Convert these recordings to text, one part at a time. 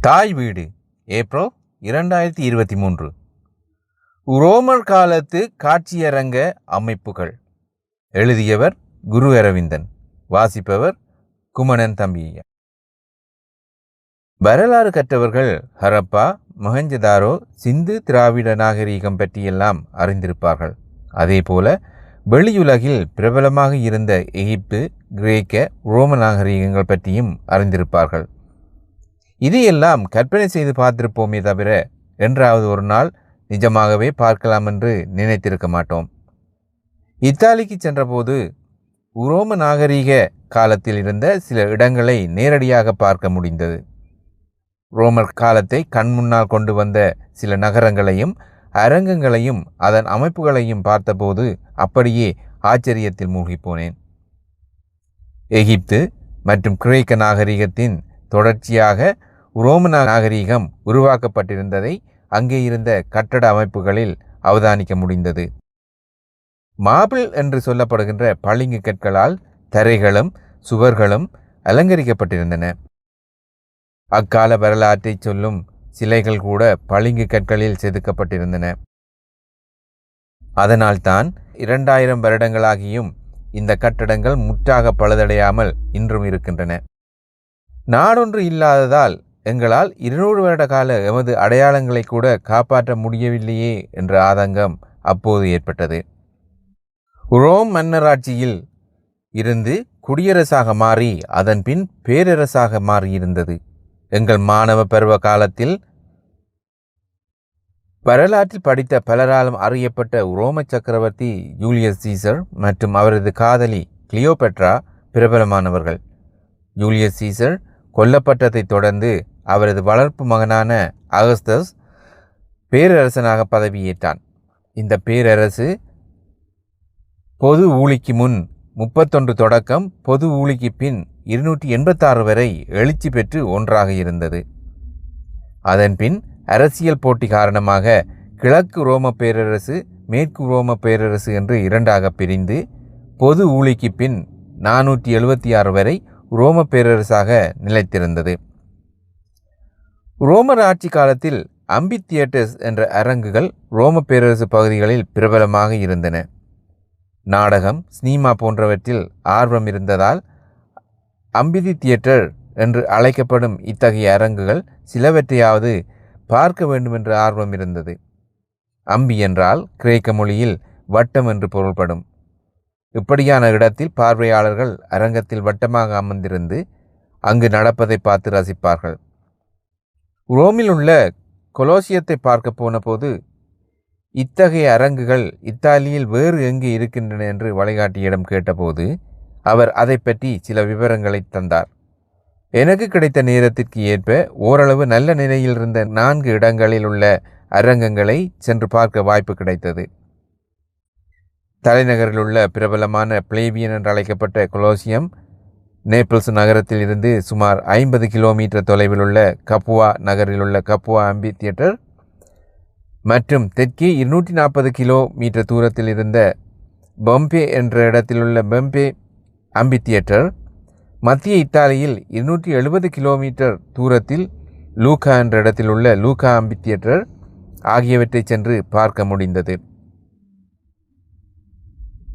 தாய் வீடு ஏப்ரல் இரண்டாயிரத்தி இருபத்தி மூன்று. உரோமர் காலத்து காட்சியரங்க அமைப்புகள். எழுதியவர் குரு அரவிந்தன் வாசிப்பவர் குமணன் தம்பியா வரலாறு கற்றவர்கள் ஹரப்பா மொஹஞ்சதாரோ சிந்து திராவிட நாகரீகம் பற்றியெல்லாம் அறிந்திருப்பார்கள். அதேபோல வெளியுலகில் பிரபலமாக இருந்த எகிப்து கிரேக்க ரோம நாகரீகங்கள் பற்றியும் அறிந்திருப்பார்கள். இதையெல்லாம் கற்பனை செய்து பார்த்திருப்போமே தவிர என்றாவது ஒரு நாள் நிஜமாகவே பார்க்கலாம் என்று நினைத்திருக்க மாட்டோம். இத்தாலிக்கு சென்றபோது உரோம நாகரீக காலத்தில் இருந்த சில இடங்களை நேரடியாக பார்க்க முடிந்தது. ரோமர் காலத்தை கண் முன்னால் கொண்டு வந்த சில நகரங்களையும் அரங்கங்களையும் அதன் அமைப்புகளையும் பார்த்தபோது அப்படியே ஆச்சரியத்தில் மூழ்கிப்போனேன். எகிப்து மற்றும் கிரேக்க நாகரிகத்தின் தொடர்ச்சியாக உரோம நாகரீகம் உருவாக்கப்பட்டிருந்ததை அங்கே இருந்த கட்டட அமைப்புகளில் அவதானிக்க முடிந்தது. மாபிள் என்று சொல்லப்படுகின்ற பளிங்கு கற்களால் தரைகளும் சுவர்களும் அலங்கரிக்கப்பட்டிருந்தன. அக்கால வரலாற்றை சொல்லும் சிலைகள் கூட பளிங்கு கற்களில் செதுக்கப்பட்டிருந்தன. அதனால்தான் இரண்டாயிரம் வருடங்களாகியும் இந்த கட்டடங்கள் முற்றாக பழுதடையாமல் இன்றும் இருக்கின்றன. நாடொன்று இல்லாததால் எங்களால் இருநூறு வருட கால எமது அடையாளங்களை கூட காப்பாற்ற முடியவில்லையே என்ற ஆதங்கம் அப்போது ஏற்பட்டது. ரோம் மன்னராட்சியில் இருந்து குடியரசாக மாறி அதன் பின் பேரரசாக மாறியிருந்தது. எங்கள் மாணவ பருவ காலத்தில் வரலாற்றில் படித்த பலராலும் அறியப்பட்ட ரோம சக்கரவர்த்தி ஜூலியஸ் சீசர் மற்றும் அவரது காதலி கிளியோபெட்ரா பிரபலமானவர்கள். ஜூலியஸ் சீசர் கொல்லப்பட்டதைத் தொடர்ந்து அவரது வளர்ப்பு மகனான அகஸ்தஸ் பேரரசனாக பதவியேற்றான். இந்த பேரரசு பொது ஊழிக்கு முன் முப்பத்தொன்று தொடக்கம் பொது ஊழிக்கு பின் இருநூற்றி எண்பத்தாறு வரை எழுச்சி பெற்று ஒன்றாக இருந்தது. அதன்பின் அரசியல் போட்டி காரணமாக கிழக்கு ரோம பேரரசு மேற்கு ரோம பேரரசு என்று இரண்டாக பிரிந்து பொது ஊழிக்கு பின் நானூற்றி எழுபத்தி ஆறு வரை ரோம பேரரசாக நிலைத்திருந்தது. ரோமர் ஆட்சி காலத்தில் அம்பி தியேட்டர்ஸ் என்ற அரங்குகள் ரோம பேரரசு பகுதிகளில் பிரபலமாக இருந்தன. நாடகம் சினிமா போன்றவற்றில் ஆர்வம் இருந்ததால் அம்பிதி தியேட்டர் என்று அழைக்கப்படும் இத்தகைய அரங்குகள் சிலவற்றையாவது பார்க்க வேண்டுமென்ற ஆர்வம் இருந்தது. அம்பி என்றால் கிரேக்க மொழியில் வட்டம் என்று பொருள்படும். இப்படியான இடத்தில் பார்வையாளர்கள் அரங்கத்தில் வட்டமாக அமர்ந்திருந்து அங்கு நடப்பதை பார்த்து ரசிப்பார்கள். ரோமில் உள்ள கொலோசியத்தை பார்க்க போன போது இத்தகைய அரங்குகள் இத்தாலியில் வேறு எங்கே இருக்கின்றன என்று வழிகாட்டியிடம் கேட்டபோது அவர் அதை பற்றி சில விவரங்களை தந்தார். எனக்கு கிடைத்த நேரத்திற்கு ஏற்ப ஓரளவு நல்ல நிலையில் இருந்த நான்கு இடங்களில் உள்ள அரங்கங்களை சென்று பார்க்க வாய்ப்பு கிடைத்தது. தலைநகரில் உள்ள பிரபலமான பிளேவியன் என்று அழைக்கப்பட்ட கொலோசியம் நேபிள்ஸ் நகரத்தில் இருந்து சுமார் ஐம்பது கிலோமீட்டர் தொலைவில் உள்ள கப்புவா நகரில் உள்ள கப்புவா அம்பி தியேட்டர் மற்றும் தெற்கே இருநூற்றி நாற்பது கிலோமீட்டர் தூரத்தில் இருந்த பம்பே என்ற இடத்தில் உள்ள பம்பே அம்பி தியேட்டர் மத்திய இத்தாலியில் இருநூற்றி எழுபது கிலோமீட்டர் தூரத்தில் லூகா என்ற இடத்தில் உள்ள லூகா அம்பி தியேட்டர் ஆகியவற்றை சென்று பார்க்க முடிந்தது.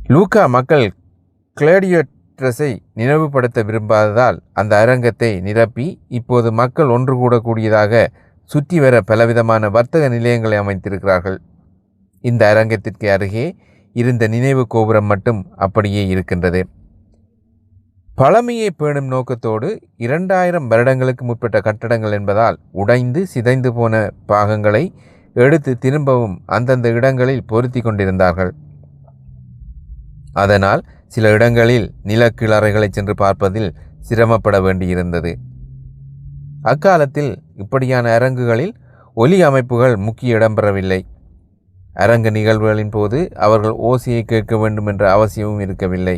லூகா மக்கள் கிளேடியட் ட்ரெஸ்ஸை நினைவுபடுத்த விரும்பாததால் அந்த அரங்கத்தை நிரப்பி இப்போது மக்கள் ஒன்று கூடக்கூடியதாக சுற்றி வர பலவிதமான வர்த்தக நிலையங்களை அமைத்திருக்கிறார்கள். இந்த அரங்கத்திற்கு அருகே இருந்த நினைவு கோபுரம் மட்டும் அப்படியே இருக்கின்றது. பழமையை பேணும் நோக்கத்தோடு இரண்டாயிரம் வருடங்களுக்கு முற்பட்ட கட்டடங்கள் என்பதால் உடைந்து சிதைந்து போன பாகங்களை எடுத்து திரும்பவும் அந்தந்த இடங்களில் பொருத்தி கொண்டிருந்தார்கள். அதனால் சில இடங்களில் நிலக்கிளறைகளை சென்று பார்ப்பதில் சிரமப்பட வேண்டியிருந்தது. அக்காலத்தில் இப்படியான அரங்குகளில் ஒலி அமைப்புகள் முக்கிய இடம்பெறவில்லை அரங்கு நிகழ்வுகளின் போது அவர்கள் ஓசையை கேட்க வேண்டும் என்ற அவசியமும் இருக்கவில்லை.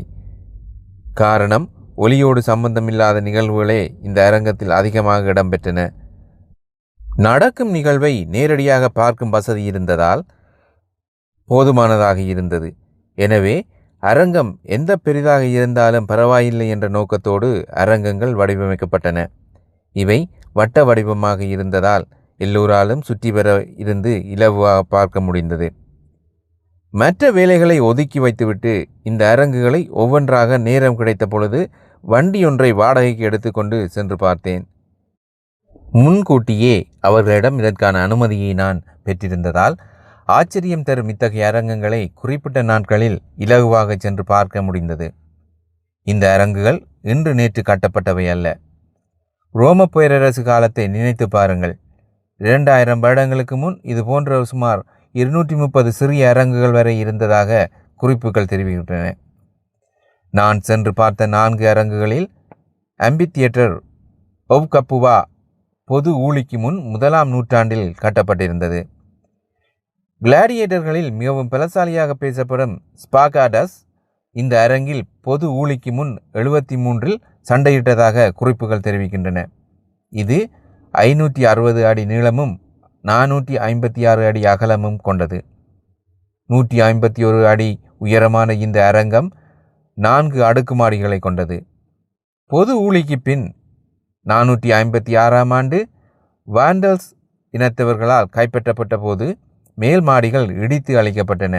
காரணம் ஒலியோடு சம்பந்தமில்லாத நிகழ்வுகளே இந்த அரங்கத்தில் அதிகமாக இடம்பெற்றன நடக்கும் நிகழ்வை நேரடியாக பார்க்கும் வசதி இருந்ததால் போதுமானதாக இருந்தது. எனவே அரங்கம் எந்த பெரிதாக இருந்தாலும் பரவாயில்லை என்ற நோக்கத்தோடு அரங்கங்கள் வடிவமைக்கப்பட்டன. இவை வட்ட வடிவமாக இருந்ததால் எல்லோராலும் சுற்றி பெற இருந்து இலவாக பார்க்க முடிந்தது. மற்ற வேலைகளை ஒதுக்கி வைத்துவிட்டு இந்த அரங்குகளை ஒவ்வொன்றாக நேரம் கிடைத்த பொழுது வண்டி ஒன்றை வாடகைக்கு எடுத்துக்கொண்டு சென்று பார்த்தேன். முன்கூட்டியே அவர்களிடம் இதற்கான அனுமதியை நான் பெற்றிருந்ததால் ஆச்சரியம் தரும் இத்தகைய அரங்கங்களை குறிப்பிட்ட நாட்களில் இலகுவாக சென்று பார்க்க முடிந்தது. இந்த அரங்குகள் இன்று நேற்று கட்டப்பட்டவை அல்ல. ரோம பேரரசு காலத்தை நினைத்து பாருங்கள். இரண்டாயிரம் வருடங்களுக்கு முன் இது போன்ற சுமார் இருநூற்றி முப்பது சிறிய அரங்குகள் வரை இருந்ததாக குறிப்புகள் தெரிவிக்கின்றன. நான் சென்று பார்த்த நான்கு அரங்குகளில் அம்பி தியேட்டர் ஒவ் கப்புவா பொது ஊழிக்கு முன் முதலாம் நூற்றாண்டில் கட்டப்பட்டிருந்தது. கிளாடியேட்டர்களில் மிகவும் பலசாலியாக பேசப்படும் ஸ்பாகாடஸ் இந்த அரங்கில் பொது ஊழிக்கு முன் எழுபத்தி மூன்றில் சண்டையிட்டதாக குறிப்புகள் தெரிவிக்கின்றன. இது ஐநூற்றி அறுபது அடி நீளமும் நானூற்றி ஐம்பத்தி ஆறு அடி அகலமும் கொண்டது. நூற்றி ஐம்பத்தி ஒரு அடி உயரமான இந்த அரங்கம் நான்கு அடுக்குமாடிகளை கொண்டது. பொது ஊழிக்கு பின் நானூற்றி ஐம்பத்தி ஆறாம் ஆண்டு வாண்டல்ஸ் இனத்தவர்களால் கைப்பற்றப்பட்ட போது மேல் மாடிகள் இடித்து அழைக்கப்பட்டன.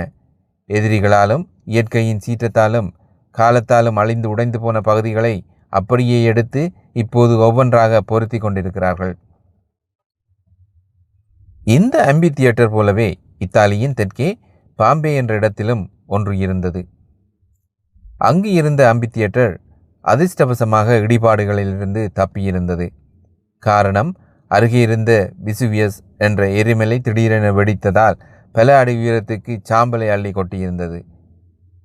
எதிரிகளாலும் இயற்கையின் சீற்றத்தாலும் காலத்தாலும் அழிந்து உடைந்து போன பகுதிகளை அப்படியே எடுத்து இப்போது ஒவ்வொன்றாக பொருத்தி கொண்டிருக்கிறார்கள். இந்த அம்பி தியேட்டர் போலவே இத்தாலியின் தெற்கே பாம்பே என்ற இடத்திலும் ஒன்று இருந்தது. அங்கு இருந்த அம்பி தியேட்டர் அதிர்ஷ்டவசமாக இடிபாடுகளிலிருந்து தப்பியிருந்தது. காரணம் அருகே இருந்த விசுவியஸ் என்ற எரிமலை திடீரென வெடித்ததால் பல அடி உயரத்துக்கு சாம்பலை அள்ளி கொட்டியிருந்தது.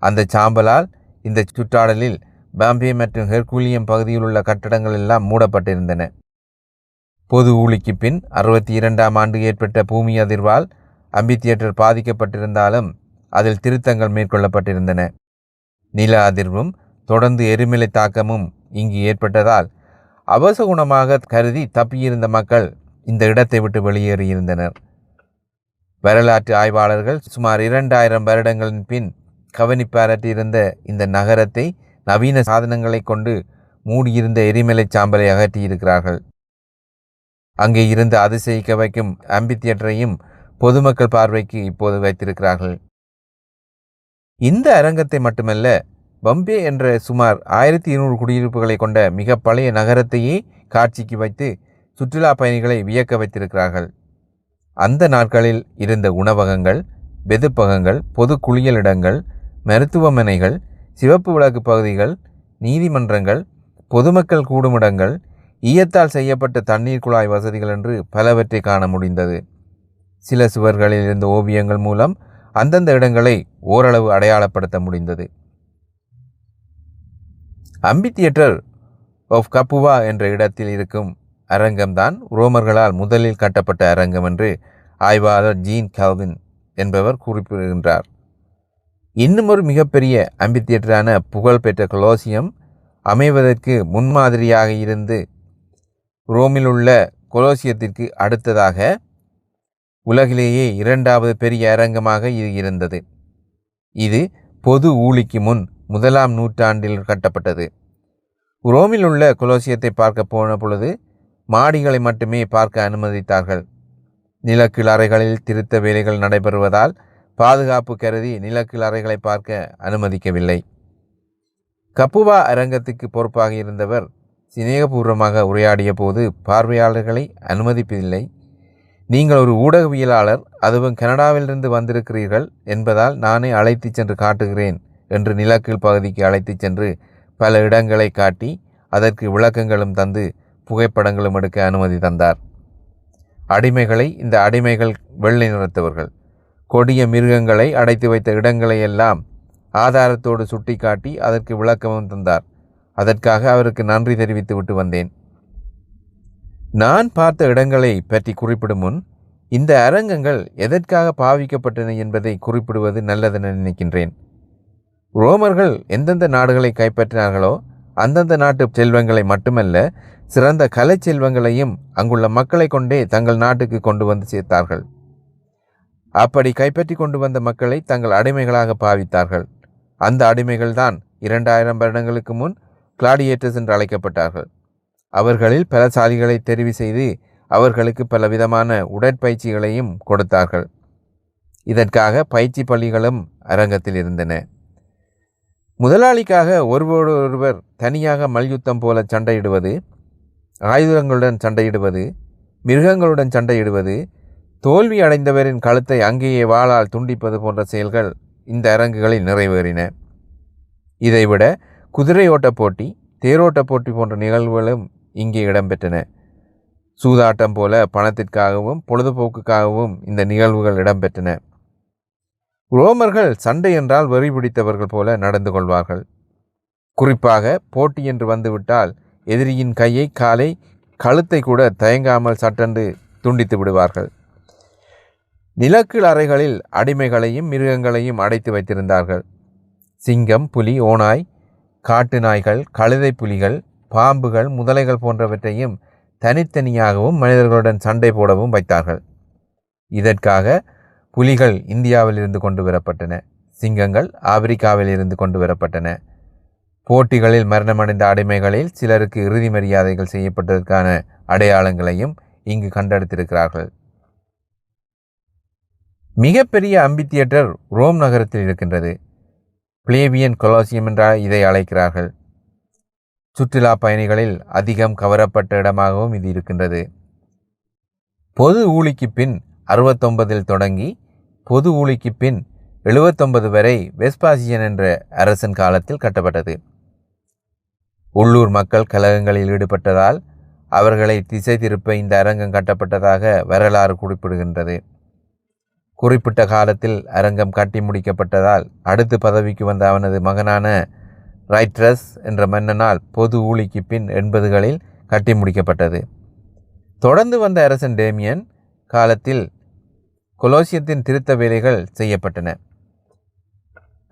அந்த சாம்பலால் இந்த சுற்றாடலில் பாம்பே மற்றும் ஹெர்குலியம் பகுதியில் உள்ள கட்டடங்கள் எல்லாம் மூடப்பட்டிருந்தன. பொது ஊழிக்கு பின் அறுபத்தி இரண்டாம் ஆண்டு ஏற்பட்ட பூமி அதிர்வால் அம்பி தியேட்டர் பாதிக்கப்பட்டிருந்தாலும் அதில் திருத்தங்கள் மேற்கொள்ளப்பட்டிருந்தன. நில அதிர்வும் தொடர்ந்து எரிமலை தாக்கமும் இங்கு ஏற்பட்டதால் அவசகுணமாக கருதி தப்பியிருந்த மக்கள் இந்த இடத்தை விட்டு வெளியேறியிருந்தனர் வரலாற்று ஆய்வாளர்கள் சுமார் இரண்டாயிரம் வருடங்களின் பின் கவனிப்பாரற்றிருந்த இந்த நகரத்தை நவீன சாதனங்களை கொண்டு மூடியிருந்த எரிமலை சாம்பலை அகற்றியிருக்கிறார்கள். அங்கே இருந்து அதிசயிக்க வைக்கும் அம்பி தியேட்டரையும் பொதுமக்கள் பார்வைக்கு இப்போது வைத்திருக்கிறார்கள். இந்த அரங்கத்தை மட்டுமல்ல பம்பே என்ற சுமார் ஆயிரத்தி இருநூறு குடியிருப்புகளை கொண்ட மிக பழைய நகரத்தையே காட்சிக்கு வைத்து சுற்றுலா பயணிகளை வியக்க வைத்திருக்கிறார்கள். அந்த நாட்களில் இருந்த உணவகங்கள் வெதுப்பகங்கள் பொது குளியலிடங்கள் மருத்துவமனைகள் சிவப்பு விளக்கு பகுதிகள் நீதிமன்றங்கள் பொதுமக்கள் கூடுமிடங்கள் ஈயத்தால் செய்யப்பட்ட தண்ணீர் குழாய் வசதிகள் என்று பலவற்றை காண முடிந்தது. சில சுவர்களில் இருந்த ஓவியங்கள் மூலம் அந்தந்த இடங்களை ஓரளவு அடையாளப்படுத்த முடிந்தது. அம்பி தியேட்டர் ஆஃப் கப்புவா என்ற இடத்தில் இருக்கும் அரங்கம்தான் ரோமர்களால் முதலில் கட்டப்பட்ட அரங்கம் என்று ஆய்வாளர் ஜீன் கல்வின் என்பவர் குறிப்பிடுகின்றார். இன்னும் ஒரு மிகப்பெரிய அம்பி தியேட்டரான புகழ்பெற்ற கொலோசியம் அமைவதற்கு முன்மாதிரியாக இருந்து ரோமில் உள்ள கொலோசியத்திற்கு அடுத்ததாக உலகிலேயே இரண்டாவது பெரிய அரங்கமாக இது இருந்தது. இது பொது ஊழிக்கு முன் முதலாம் நூற்றாண்டில் கட்டப்பட்டது. ரோமில் உள்ள கொலோசியத்தை பார்க்க போன பொழுது மாடிகளை மட்டுமே பார்க்க அனுமதித்தார்கள். நிலக்கீழ் அறைகளில் திருத்த வேலைகள் நடைபெறுவதால் பாதுகாப்பு கருதி நிலக்கீழ் அறைகளை பார்க்க அனுமதிக்கவில்லை. கப்புவா அரங்கத்துக்கு பொறுப்பாக இருந்தவர் சிநேகபூர்வமாக உரையாடிய போது பார்வையாளர்களை அனுமதிப்பதில்லை. நீங்கள் ஒரு ஊடகவியலாளர் அதுவும் கனடாவிலிருந்து வந்திருக்கிறீர்கள் என்பதால் நானே அழைத்துச் சென்று காட்டுகிறேன் என்று நிலக்கீழ் பகுதிக்கு அழைத்துச் சென்று பல இடங்களை காட்டி அதற்கு விளக்கங்களும் தந்து புகைப்படங்களும் எடுக்க அனுமதி தந்தார். அடிமைகளை இந்த அடிமைகள் வெள்ளை நிறத்தவர்கள். கொடிய மிருகங்களை அடைத்து வைத்த இடங்களை எல்லாம் ஆதாரத்தோடு சுட்டிக்காட்டி அதற்கு விளக்கமும் தந்தார். அதற்காக அவருக்கு நன்றி தெரிவித்து விட்டு வந்தேன். நான் பார்த்த இடங்களை பற்றி குறிப்பிடும் முன் இந்த அரங்கங்கள் எதற்காக பாவிக்கப்பட்டன என்பதை குறிப்பிடுவது நல்லதென நினைக்கின்றேன். ரோமர்கள் எந்தெந்த நாடுகளை கைப்பற்றினார்களோ அந்தந்த நாட்டு செல்வங்களை மட்டுமல்ல சிறந்த கலை செல்வங்களையும் அங்குள்ள மக்களை கொண்டே தங்கள் நாட்டுக்கு கொண்டு வந்து சேர்த்தார்கள். அப்படி கைப்பற்றி கொண்டு வந்த மக்களை தங்கள் அடிமைகளாக பாவித்தார்கள். அந்த அடிமைகள்தான் இரண்டாயிரம் வருடங்களுக்கு முன் கிளாடியேட்டர்ஸ் என்று அழைக்கப்பட்டார்கள். அவர்களில் பலசாலிகளை தெரிவு செய்து அவர்களுக்கு பலவிதமான உடற்பயிற்சிகளையும் கொடுத்தார்கள். இதற்காக பயிற்சி பள்ளிகளும் அரங்கத்தில் இருந்தன. முதலாளிக்காக ஒருவரொருவர் தனியாக மல்யுத்தம் போல சண்டையிடுவது ஆயுதங்களுடன் சண்டையிடுவது மிருகங்களுடன் சண்டையிடுவது தோல்வி அடைந்தவரின் கழுத்தை அங்கேயே வாளால் துண்டிப்பது போன்ற செயல்கள் இந்த அரங்குகளில் நிறைவேறின. இதைவிட குதிரை ஓட்ட போட்டி தேரோட்ட போட்டி போன்ற நிகழ்வுகளும் இங்கே இடம்பெற்றன. சூதாட்டம் போல பணத்திற்காகவும் பொழுதுபோக்குக்காகவும் இந்த நிகழ்வுகள் இடம்பெற்றன. ரோமர்கள் சண்டை என்றால் வெறி பிடித்தவர்கள் போல நடந்து கொள்வார்கள். குறிப்பாக போட்டி என்று வந்துவிட்டால் எதிரியின் கையை காலை கழுத்தை கூட தயங்காமல் சட்டென்று துண்டித்து விடுவார்கள். நிலக்கீழ் அறைகளில் அடிமைகளையும் மிருகங்களையும் அடைத்து வைத்திருந்தார்கள். சிங்கம் புலி ஓனாய் காட்டு நாய்கள் கழுதை புலிகள் பாம்புகள் முதலைகள் போன்றவற்றையும் தனித்தனியாகவும் மனிதர்களுடன் சண்டை போடவும் வைத்தார்கள். இதற்காக புலிகள் இந்தியாவில் இருந்து கொண்டு வரப்பட்டன. சிங்கங்கள் ஆப்பிரிக்காவில் இருந்து கொண்டு வரப்பட்டன. போட்டிகளில் மரணமடைந்த அடிமைகளில் சிலருக்கு இறுதி மரியாதைகள் செய்யப்பட்டதற்கான அடையாளங்களையும் இங்கு கண்டெடுத்திருக்கிறார்கள். மிகப்பெரிய அம்பி தியேட்டர் ரோம் நகரத்தில் இருக்கின்றது. பிளேவியன் கொலோசியம் என்றால் இதை அழைக்கிறார்கள். சுற்றுலா பயணிகளில் அதிகம் கவரப்பட்ட இடமாகவும் இது இருக்கின்றது. பொது ஊழிக்கு பின் அறுபத்தொன்பதில் தொடங்கி பொது ஊழிக்கு பின் எழுபத்தொன்பது வரை வெஸ்பாசியன் என்ற அரசன் காலத்தில் கட்டப்பட்டது. உள்ளூர் மக்கள் கலகங்களில் ஈடுபட்டதால் அவர்களை திசை திருப்ப இந்த அரங்கம் கட்டப்பட்டதாக வரலாறு குறிப்பிடுகின்றது. குறிப்பிட்ட காலத்தில் அரங்கம் கட்டி முடிக்கப்பட்டதால் அடுத்து பதவிக்கு வந்த அவனது மகனான ரைட்ரஸ் என்ற மன்னனால் பொது ஊழிக்கு பின் எண்பதுகளில் கட்டி முடிக்கப்பட்டது. தொடர்ந்து வந்த அரசன் டேமியன் காலத்தில் கொலோசியத்தின் திருத்த வேலைகள் செய்யப்பட்டன.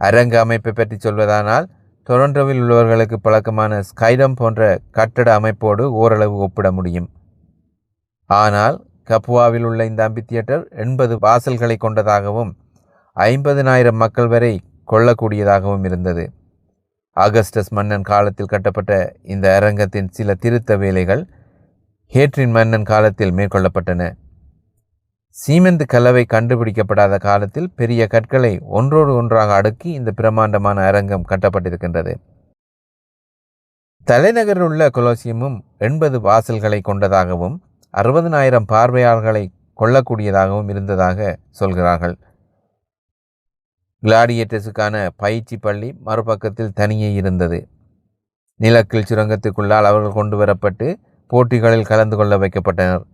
அரங்க அமைப்பை பற்றி சொல்வதானால் டொரண்டோவில் உள்ளவர்களுக்கு பழக்கமான ஸ்கைடம் போன்ற கட்டட அமைப்போடு ஓரளவு ஒப்பிட முடியும். ஆனால் கப்புவாவில் உள்ள இந்த அம்பி தியேட்டர் எண்பது வாசல்களை கொண்டதாகவும் ஐம்பதினாயிரம் மக்கள் வரை கொள்ளக்கூடியதாகவும் இருந்தது. ஆகஸ்டஸ் மன்னன் காலத்தில் கட்டப்பட்ட இந்த அரங்கத்தின் சில திருத்த வேலைகள் ஹேட்ரின் மன்னன் காலத்தில் மேற்கொள்ளப்பட்டன. சீமெந்து கலவை கண்டுபிடிக்கப்படாத காலத்தில் பெரிய கற்களை ஒன்றோடு ஒன்றாக அடுக்கி இந்த பிரம்மாண்டமான அரங்கம் கட்டப்பட்டிருக்கின்றது. தலைநகரில் உள்ள கொலோசியமும் எண்பது வாசல்களை கொண்டதாகவும் அறுபதனாயிரம் பார்வையாளர்களை கொள்ளக்கூடியதாகவும் இருந்ததாக சொல்கிறார்கள். கிளாடியேட்டர்ஸுக்கான பயிற்சி பள்ளி மறுபக்கத்தில் தனியே இருந்தது. நிலக்கில் சுரங்கத்துக்குள்ளால் அவர்கள் கொண்டு வரப்பட்டு போட்டிகளில் கலந்து கொள்ள வைக்கப்பட்டனர்.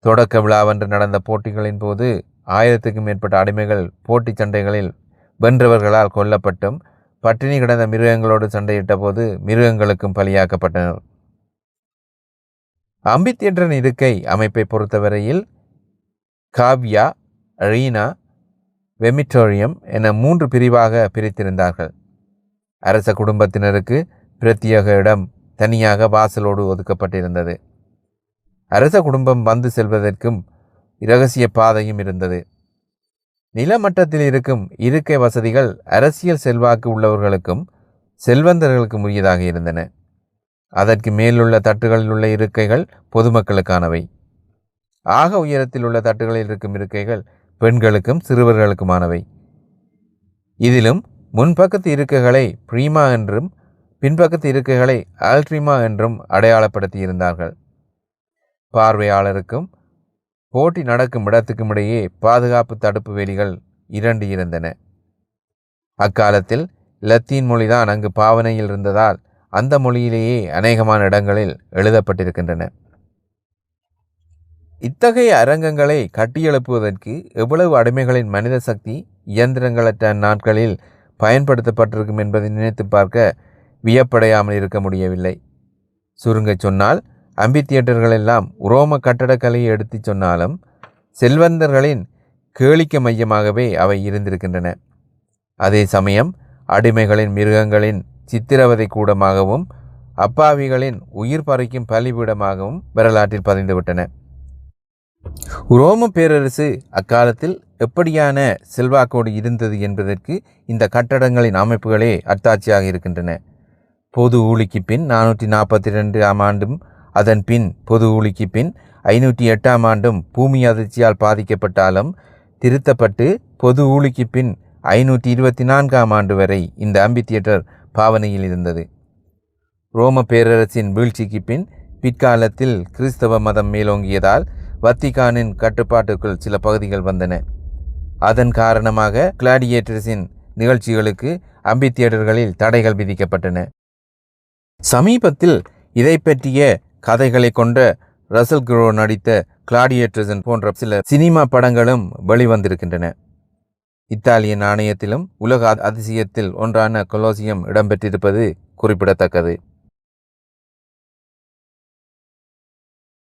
தொடக்க விழாவன்று நடந்த போட்டிகளின் போது ஆயிரத்துக்கும் மேற்பட்ட அடிமைகள் போட்டி சண்டைகளில் வென்றவர்களால் கொல்லப்பட்டும். பட்டினி கிடந்த மிருகங்களோடு சண்டையிட்ட போது மிருகங்களுக்கும் பலியாக்கப்பட்டனர். அம்பித்தியன்றன் இருக்கை அமைப்பை பொறுத்தவரையில் காவ்யா ரீனா வெமிட்டோரியம் என மூன்று பிரிவாக பிரித்திருந்தார்கள். அரச குடும்பத்தினருக்கு பிரத்யேக இடம் தனியாக வாசலோடு ஒதுக்கப்பட்டிருந்தது. அரச குடும்பம் வந்து செல்வதற்கும் இரகசிய பாதையும் இருந்தது. நிலமட்டத்தில் இருக்கும் இருக்கை வசதிகள் அரசியல் செல்வாக்கு உள்ளவர்களுக்கும் செல்வந்தர்களுக்கும் உரியதாக இருந்தன. அதற்கு மேலுள்ள தட்டுகளில் உள்ள இருக்கைகள் பொதுமக்களுக்கானவை. ஆக உயரத்தில் உள்ள தட்டுகளில் இருக்கும் இருக்கைகள் பெண்களுக்கும் சிறுவர்களுக்குமானவை. இதிலும் முன்பக்கத்து இருக்கைகளை ப்ரீமா என்றும் பின்பக்கத்து இருக்கைகளை ஆல்ட்ரிமா என்றும் அடையாளப்படுத்தி இருந்தார்கள் பார்வையாளருக்கும் போட்டி நடக்கும் இடத்துக்கும் இடையே பாதுகாப்பு தடுப்பு வேலிகள் இரண்டு இருந்தன. அக்காலத்தில் லத்தீன் மொழிதான் அங்கு பாவனையில் இருந்ததால் அந்த மொழியிலேயே அநேகமான இடங்களில் எழுதப்பட்டிருக்கின்றன. இத்தகைய அரங்கங்களை கட்டியெழுப்புவதற்கு எவ்வளவு அடிமைகளின் மனித சக்தி இயந்திரங்களற்ற நாட்களில் பயன்படுத்தப்பட்டிருக்கும் என்பதை நினைத்து பார்க்க வியப்படையாமல் இருக்க முடியவில்லை. சுருங்கச் சொன்னால் அம்பி தியேட்டர்கள் எல்லாம் உரோம கட்டடக்கலையை எடுத்து சொன்னாலும் செல்வந்தர்களின் கேளிக்க மையமாகவே அவை இருந்திருக்கின்றன. அதே சமயம் அடிமைகளின் மிருகங்களின் சித்திரவதை கூடமாகவும் அப்பாவிகளின் உயிர் பறிக்கும் பலிபீடமாகவும் வரலாற்றில் பதிந்துவிட்டன. உரோம பேரரசு அக்காலத்தில் எப்படியான செல்வாக்கோடு இருந்தது என்பதற்கு இந்த கட்டடங்களின் அமைப்புகளே அத்தாட்சியாக இருக்கின்றன. பொது ஊழிக்கு பின் நானூற்றி நாற்பத்தி ரெண்டு ஆம் ஆண்டும் அதன் பின் பொது ஊழிக்கு பின் ஐநூற்றி எட்டாம் ஆண்டும் பூமி அதிர்ச்சியால் பாதிக்கப்பட்டாலும் திருத்தப்பட்டு பொது ஊழிக்கு பின் ஐநூற்றி இருபத்தி நான்காம் ஆண்டு வரை இந்த அம்பி தியேட்டர் பாவனையில் இருந்தது. ரோம பேரரசின் வீழ்ச்சிக்கு பின் பிற்காலத்தில் கிறிஸ்தவ மதம் மேலோங்கியதால் வத்திகானின் கட்டுப்பாட்டுக்குள் சில பகுதிகள் வந்தன. அதன் காரணமாக கிளாடியேட்டர்ஸின் நிகழ்ச்சிகளுக்கு அம்பி தியேட்டர்களில் தடைகள் விதிக்கப்பட்டன. சமீபத்தில் இதை பற்றிய கதைகளை கொண்ட ரசல் குரோ நடித்த கிளாடியேட்டர்ஸன் போன்ற சில சினிமா படங்களும் வெளிவந்திருக்கின்றன. இத்தாலிய நாணயத்திலும் உலக அதிசயத்தில் ஒன்றான கொலோசியம் இடம்பெற்றிருப்பது குறிப்பிடத்தக்கது.